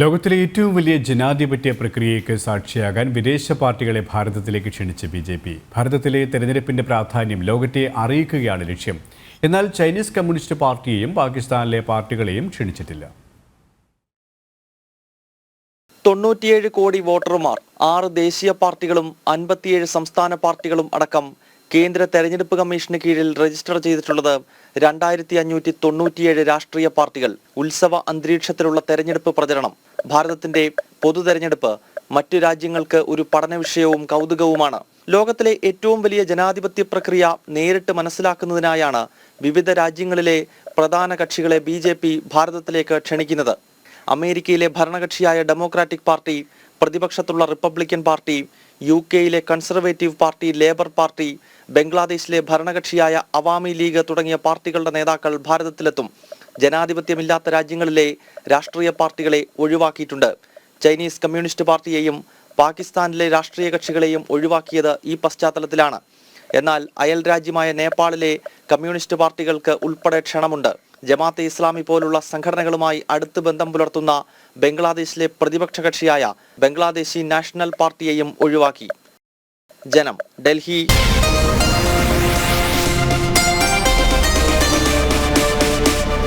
ലോകത്തിലെ ഏറ്റവും വലിയ ജനാധിപത്യ പ്രക്രിയയ്ക്ക് സാക്ഷിയാകാൻ വിദേശ പാർട്ടികളെ ഭാരതത്തിലേക്ക് ക്ഷണിച്ച് ബി ജെ പി. ഭാരതത്തിലെ തെരഞ്ഞെടുപ്പിന്റെ പ്രാധാന്യം ലോകത്തെ അറിയിക്കുകയാണ് ലക്ഷ്യം. എന്നാൽ ചൈനീസ് കമ്മ്യൂണിസ്റ്റ് പാർട്ടിയെയും പാകിസ്ഥാനിലെ പാർട്ടികളെയും ക്ഷണിച്ചിട്ടില്ല. തൊണ്ണൂറ്റിയേഴ് കോടി വോട്ടർമാർ ആറ് ദേശീയ പാർട്ടികളും അൻപത്തിയേഴ് സംസ്ഥാന പാർട്ടികളും അടക്കം കേന്ദ്ര തെരഞ്ഞെടുപ്പ് കമ്മീഷന് കീഴിൽ രജിസ്റ്റർ ചെയ്തിട്ടുള്ളത് രണ്ടായിരത്തി അഞ്ഞൂറ്റി തൊണ്ണൂറ്റിയേഴ് രാഷ്ട്രീയ പാർട്ടികൾ ഉത്സവ അന്തരീക്ഷത്തിലുള്ള തെരഞ്ഞെടുപ്പ് പ്രചരണം ഭാരതത്തിന്റെ പൊതു തെരഞ്ഞെടുപ്പ് മറ്റു രാജ്യങ്ങൾക്ക് ഒരു പഠന വിഷയവും കൗതുകവുമാണ്. ലോകത്തിലെ ഏറ്റവും വലിയ ജനാധിപത്യ പ്രക്രിയ നേരിട്ട് മനസ്സിലാക്കുന്നതിനായാണ് വിവിധ രാജ്യങ്ങളിലെ പ്രധാന കക്ഷികളെ ബി ഭാരതത്തിലേക്ക് ക്ഷണിക്കുന്നത്. അമേരിക്കയിലെ ഭരണകക്ഷിയായ ഡെമോക്രാറ്റിക് പാർട്ടി പ്രതിപക്ഷത്തുള്ള റിപ്പബ്ലിക്കൻ പാർട്ടി യു കെയിലെ കൺസർവേറ്റീവ് പാർട്ടി ലേബർ പാർട്ടി ബംഗ്ലാദേശിലെ ഭരണകക്ഷിയായ അവാമി ലീഗ് തുടങ്ങിയ പാർട്ടികളുടെ നേതാക്കൾ ഭാരതത്തിലെത്തും. ജനാധിപത്യമില്ലാത്ത രാജ്യങ്ങളിലെ രാഷ്ട്രീയ പാർട്ടികളെ ഒഴിവാക്കിയിട്ടുണ്ട്. ചൈനീസ് കമ്മ്യൂണിസ്റ്റ് പാർട്ടിയെയും പാകിസ്ഥാനിലെ രാഷ്ട്രീയ കക്ഷികളെയും ഒഴിവാക്കിയത് ഈ പശ്ചാത്തലത്തിലാണ്. എന്നാൽ അയൽ രാജ്യമായ നേപ്പാളിലെ കമ്മ്യൂണിസ്റ്റ് പാർട്ടികൾക്ക് ഉൾപ്പെടെ ക്ഷണമുണ്ട്. ജമാഅത്തെ ഇസ്ലാമി പോലുള്ള സംഘടനകളുമായി അടുത്ത് ബന്ധം പുലർത്തുന്ന ബംഗ്ലാദേശിലെ പ്രതിപക്ഷ കക്ഷിയായ ബംഗ്ലാദേശി നാഷണൽ പാർട്ടിയെയും ഒഴിവാക്കി. ജനം ഡൽഹി.